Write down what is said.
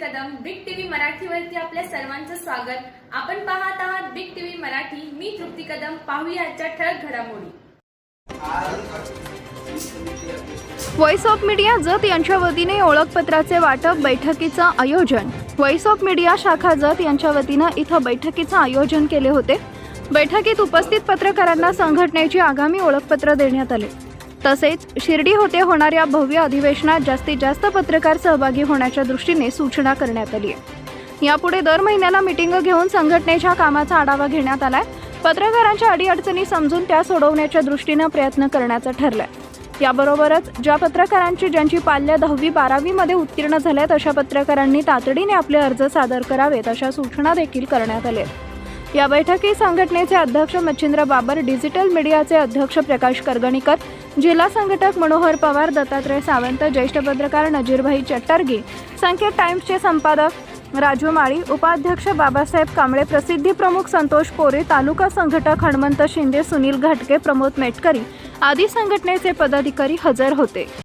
Kadam big TV मराठीवरती आपल्या सर्वांचं स्वागत. आपण पाहत आहात बिग टीव्ही मराठी. मी तृप्ती कदम. पाहूया आजच्या ठळक घडामोडी. व्हॉइस ऑफ मीडिया जत यांच्या वतीने ओळखपत्राचे वाटप बैठकीचं आयोजन. व्हॉइस ऑफ मीडिया शाखा जत यांच्या वतीनं इथं बैठकीचं आयोजन केले होते. बैठकीत उपस्थित पत्रकारांना संघटनेची आगामी ओळखपत्र देण्यात आले. तसेच शिर्डी होते होणाऱ्या भव्य अधिवेशनात जास्तीत जास्त पत्रकार सहभागी होण्याच्या दृष्टीने सूचना करण्यात आली आहे. यापुढे दर महिन्याला मिटिंग घेऊन संघटनेच्या कामाचा आढावा घेण्यात आलाय. पत्रकारांच्या अडीअडचणी समजून त्या सोडवण्याच्या दृष्टीनं प्रयत्न करण्याचं ठरलंय. याबरोबरच ज्या पत्रकारांची ज्यांची पाल्य दहावी बारावीमध्ये उत्तीर्ण झाल्यात अशा पत्रकारांनी तातडीने आपले अर्ज सादर करावेत अशा सूचना देखील करण्यात आल्या या बैठकीत संघटनेचे अध्यक्ष मच्छिंद्र बाबर डिजिटल मीडियाचे अध्यक्ष प्रकाश करगणीकर जिल्हा संघटक मनोहर पवार दत्तात्रय सावंत ज्येष्ठ पत्रकार नजीरभाई चट्टर्गी संकेत टाइम्सचे संपादक राजू माळी उपाध्यक्ष बाबासाहेब कांबळे प्रसिद्धी प्रमुख संतोष पोरे तालुका संघटक हनुमंत शिंदे सुनील घाटके प्रमोद मेटकरी आदी संघटनेचे पदाधिकारी हजर होते.